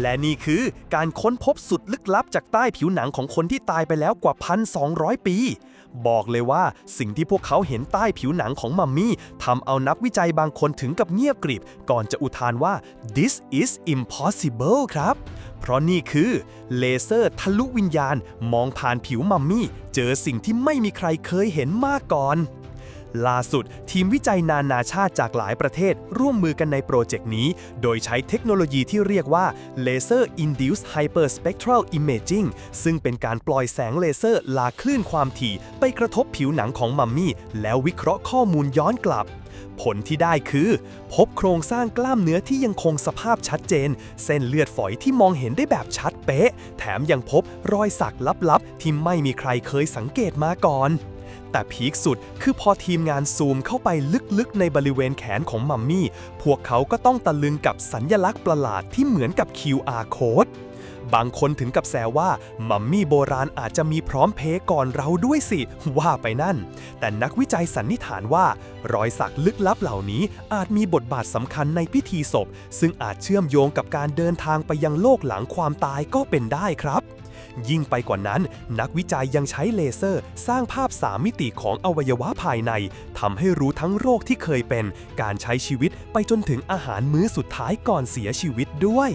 และนี่คือการค้นพบสุดลึกลับจากใต้ผิวหนังของคนที่ตายไปแล้วกว่า 1,200 ปี บอกเลยว่าสิ่งที่พวกเขาเห็นใต้ผิวหนังของมัมมี่ทำเอานักวิจัยบางคนถึงกับเงียบกริบ ก่อนจะอุทานว่า this is impossible ครับ เพราะนี่คือเลเซอร์ทะลุวิญญาณ มองผ่านผิวมัมมี่ เจอสิ่งที่ไม่มีใครเคยเห็นมาก่อน ล่าสุด ทีมวิจัยนานาชาติจากหลายประเทศ ร่วมมือกันในโปรเจกต์นี้ โดยใช้เทคโนโลยีที่เรียกว่า Laser Induced Hyperspectral Imaging ซึ่งเป็นการปล่อยแสงเลเซอร์ลาคลื่นความถี่ ไปกระทบผิวหนังของมัมมี่ แล้ววิเคราะห์ข้อมูลย้อนกลับผลที่ได้คือ พบโครงสร้างกล้ามเนื้อที่ยังคงสภาพชัดเจน เส้นเลือดฝอยที่มองเห็นได้แบบชัดเป๊ะ แถมยังพบรอยสักลับๆ ที่ไม่มีใครเคยสังเกตมาก่อน แต่พีคสุดคือพอทีมงานซูมเข้าไปลึกๆในบริเวณแขนของมัมมี่ พวกเขาก็ต้องตะลึงกับสัญญลักษณ์ประหลาดที่เหมือนกับ QR code บางคนถึงกับแซวว่า มัมมี่โบราณอาจจะมีพร้อมเพย์ก่อนเราด้วยสิ ว่าไปนั่น แต่นักวิจัยสันนิษฐานว่า รอยสักลึกลับเหล่านี้อาจมีบทบาทสำคัญในพิธีศพ ซึ่งอาจเชื่อมโยงกับการเดินทางไปยังโลกหลังความตายก็เป็นได้ครับ ยิ่งไปกว่านั้น นักวิจัยยังใช้เลเซอร์ สร้างภาพสามมิติของอวัยวะภายในทำให้รู้ทั้งโรคที่เคยเป็น การใช้ชีวิตไปจนถึงอาหารมื้อสุดท้ายก่อนเสียชีวิตด้วย